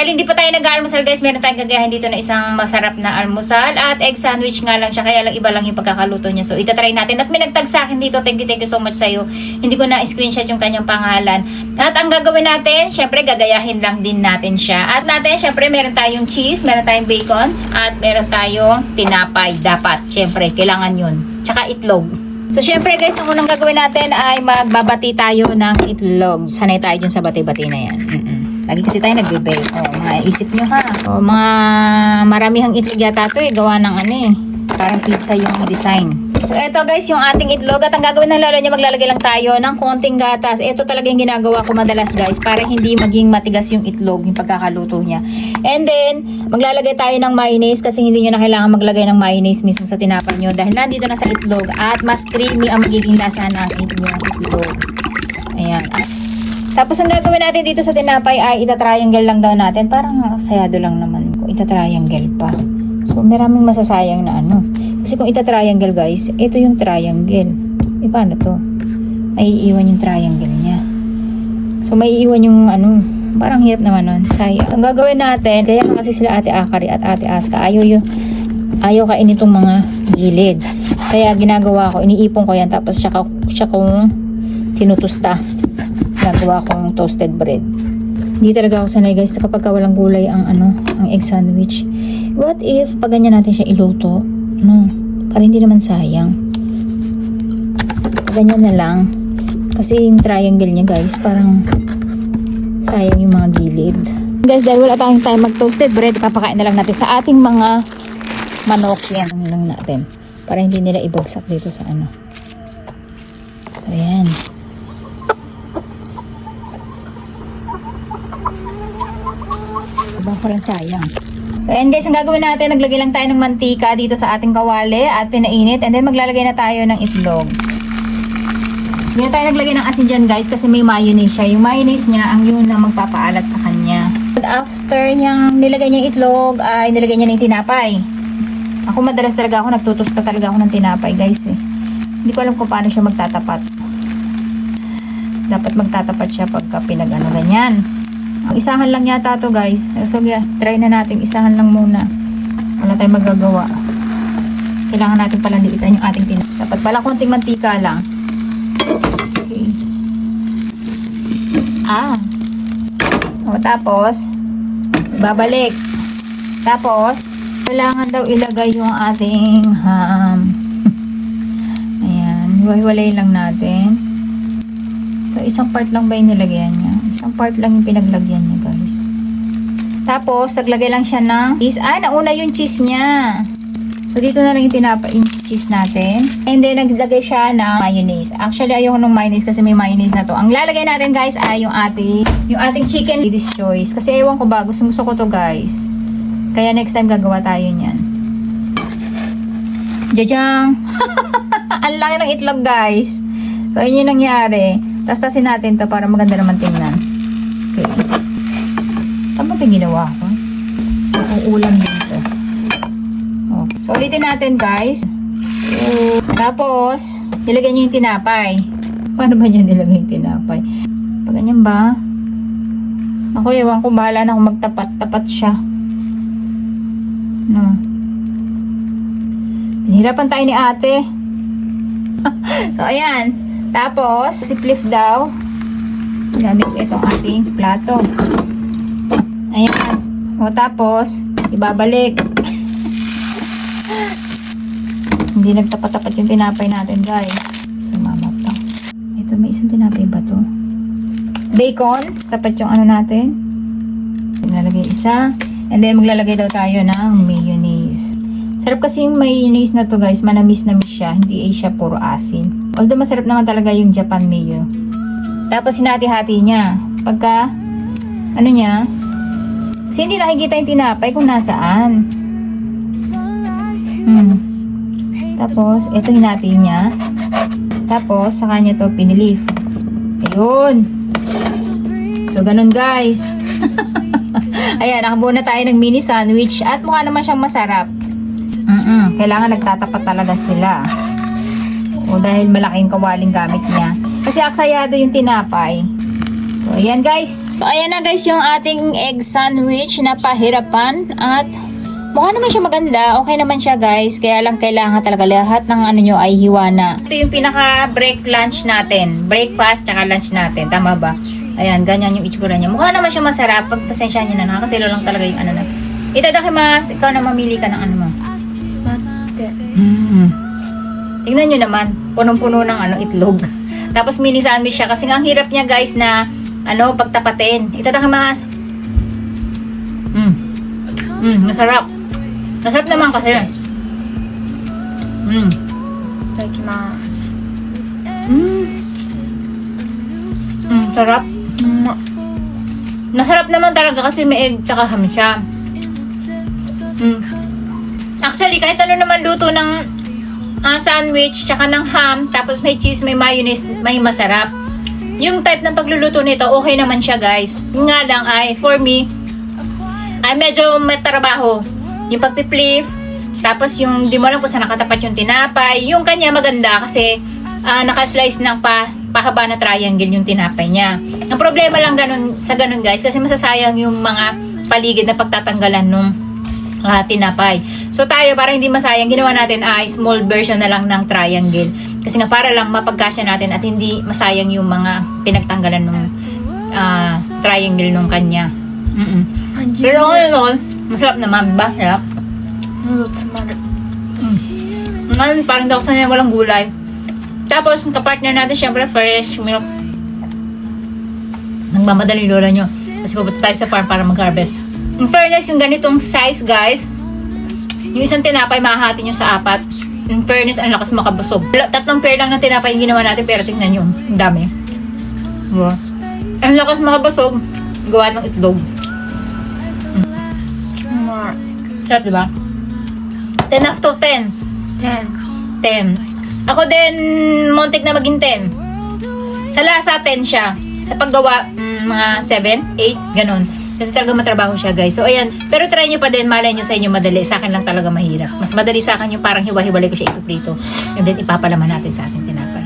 dahil hindi pa tayo nag-almusal guys, meron tayong gagayahin dito na isang masarap na almusal at egg sandwich nga lang siya, kaya lang iba lang yung pagkakaluto niya. So itatry natin. At may nagtag sa akin dito, thank you, thank you so much sa'yo. Hindi ko na screenshot yung kanyang pangalan. At ang gagawin natin, syempre gagayahin lang din natin siya. At natin, syempre meron tayong cheese, meron tayong bacon, at meron tayong tinapay. Dapat, syempre, kailangan yun. Tsaka itlog. So, syempre guys, ang unang gagawin natin ay magbabati tayo ng itlog. Sanay tayo dyan sa bati-bati na yan. Mm-mm. Lagi kasi tayo nagbe-bake. O, mga isip nyo ha. O, mga maramihang itlog yata to eh. Gawa ng ano eh. Parang pizza yung design. So, eto guys, yung ating itlog. At ang gagawin ng lalo niya, maglalagay lang tayo ng konting gatas. Ito talaga yung ginagawa ko madalas guys. Para hindi maging matigas yung itlog, yung pagkakaluto niya. And then, maglalagay tayo ng mayonnaise kasi hindi nyo na kailangan maglagay ng mayonnaise mismo sa tinapay nyo. Dahil nandito na sa itlog. At mas creamy ang magiging lasa ng inyong itlog. Tapos ang gagawin natin dito sa tinapay ay ita-triangle lang daw natin. Parang sayado lang naman kung ita-triangle pa. So maraming masasayang na ano. Kasi kung ita-triangle guys, ito yung triangle. E paano to? Ay iiwan yung triangle niya. So may iiwan yung ano, parang hirap naman nun. Sayang. Ang gagawin natin, kaya kasi sila ate Akari at ate Aska, ayaw yung ayaw kain itong mga gilid. Kaya ginagawa ko, iniipon ko yan tapos siya, siya kong tinutusta ginagawa kong toasted bread. Hindi talaga ako sanay guys kapag ka walang gulay ang ano, ang egg sandwich. What if pag ganyan natin siya iluto? No, para hindi naman sayang. Ganyan na lang. Kasi yung triangle niya guys, parang sayang yung mga gilid. Guys, dahil wala tayong time mag-toasted bread, papakain na lang natin sa ating mga manok. Yan lang natin. Para hindi nila ibagsak dito sa ano. So, yan. Parang sayang. So, and guys, ang gagawin natin, naglagay lang tayo ng mantika dito sa ating kawali at pinainit. And then, maglalagay na tayo ng itlog. Hindi tayo naglagay ng asin dyan, guys, kasi may mayonnaise siya. Yung mayonnaise niya, ang yun na magpapaalat sa kanya. At after niyang nilagay niya itlog, ay nilagay niya na yung tinapay. Ako madalas talaga ako, nagtutusta talaga ako ng tinapay, guys, eh. Hindi ko alam kung paano siya magtatapat. Dapat magtatapat siya pagka pinag-ano ganyan. Isahan lang yata to guys. So yeah, try na natin isahan lang muna. Wala tayong magagawa. Kailangan natin palandiitan yung ating tinapay. Dapat pala konting mantika lang. Okay. Ah. O tapos, babalik. Tapos, kailangan daw ilagay yung ating ham. Ayan, hiwa-hiwalay lang natin. So, isang part lang ba yung nilagyan niya? Isang part lang yung pinaglagyan niya, guys. Tapos, naglagay lang siya ng cheese. Ah, nauna yung cheese niya. So, dito na lang yung tinapa yung cheese natin. And then, naglagay siya ng mayonnaise. Actually, ayoko ng mayonnaise kasi may mayonnaise na to. Ang lalagay natin, guys, ay yung ating, yung ating chicken ladies choice. Kasi ewan ko ba, gusto, gusto ko to, guys. Kaya next time gagawa tayo niyan. Jajang! Ang laki ng itlog, guys. So, yun yung nangyari. Tastasin natin to para maganda naman tingnan. Okay. Tama ba ginawa ko? Ang ulam dito. Oh. So, ulitin natin, guys. So, tapos, nilagay niyo yung tinapay. Paano ba niya nilagay yung tinapay? Pag ganyan ba? Ako, ewan ko, bahala na kung magtapat-tapat siya. No. Pinahirapan tayo ni ate. so, ayan. Tapos, si Cliff daw, gamit itong ating plato. Ayan. O, tapos, ibabalik. Hindi nagtapat-tapat yung tinapay natin, guys. Sumama pa. Ito, may isang tinapay ba to? Bacon. Tapat yung ano natin. Nalagay isa. And then, maglalagay daw tayo ng mayonnaise. Sarap kasi yung mayonnaise na to guys, manamis-namis siya, hindi siya puro asin. Although masarap naman talaga yung Japan mayo. Tapos sinati-hati niya. Pagka, ano niya, kasi hindi nakikita yung tinapay kung nasaan. Hmm. Tapos, ito hinati niya. Tapos, sa kanya to pinilif. Ayun. So, ganun guys. Ayan, nakabuo na tayo ng mini sandwich at mukha naman siyang masarap. Mm-mm, kailangan nagtatapat talaga sila. O dahil malaking kawaling gamit niya. Kasi aksayado yung tinapay. So, ayan guys. So, ayan na guys yung ating egg sandwich na pahirapan at mukha naman siya maganda. Okay naman siya guys. Kaya lang kailangan talaga lahat ng ano nyo ay hiwa na. Ito yung pinaka break lunch natin. Breakfast tsaka lunch natin. Tama ba? Ayan, ganyan yung itsura niya. Mukha naman siya masarap. Pagpasensya niyo na. Nakakasilo lang talaga yung ano na. Itadakimasu. Ikaw na mamili ka ng ano mo. Tingnan nyo naman, punong-puno ng ano, itlog. Tapos mini sandwich siya kasi ang hirap niya guys na ano, pagtapatin. Itatakimas. Mm. Mm, masarap. Masarap naman kasi. Mm. Itatakimas. Mm. Mm, sarap. Mm. Nasarap naman talaga kasi may egg tsaka ham siya. Mm. Actually, kahit ano naman luto ng ah, sandwich tsaka ng ham, tapos may cheese, may mayonnaise, may masarap. Yung type ng pagluluto nito, okay naman siya guys. Nga lang ay, for me, ay medyo matrabaho. Yung pagpiplip, tapos yung di mo alam kung saan nakatapat yung tinapay. Yung kanya maganda kasi ah, naka-slice ng pa, pahaba na triangle yung tinapay niya. Ang problema lang ganun, sa ganun guys, kasi masasayang yung mga paligid na pagtatanggalan nung uh, tinapay. So tayo, para hindi masayang, ginawa natin uh, small version na lang ng triangle. Kasi nga para lang mapagkasya natin at hindi masayang yung mga pinagtanggalan ng uh, ah, triangle nung kanya. Mm-mm. Pero all in all, masarap naman, ba? Sarap. Mm. Ngayon, parang daw sanay walang gulay. Tapos, kapartner natin, syempre, fresh milk. Nagmamadali lola nyo. Kasi pupunta tayo sa farm para mag-harvest. In fairness, yung ganitong size, guys, yung isang tinapay, mahati nyo sa apat. In fairness, ang lakas makabusog. Tatlong pair lang ng tinapay yung ginawa natin, pero tingnan nyo, ang dami. Diba? Ang lakas makabusog, gawa ng itlog. Mm. Sarap, diba? 10 after 10. 10. 10. Ako din, montik na maging 10. Sa lasa, 10 siya. Sa paggawa, hmm, mga 7, 8, ganun. Kasi talaga matrabaho siya, guys. So, ayan. Pero try nyo pa din. Malay nyo sa inyo madali. Sa akin lang talaga mahirap. Mas madali sa akin yung parang hiwa-hiwalay ko siya ipiprito. And then, ipapalaman natin sa ating tinapay.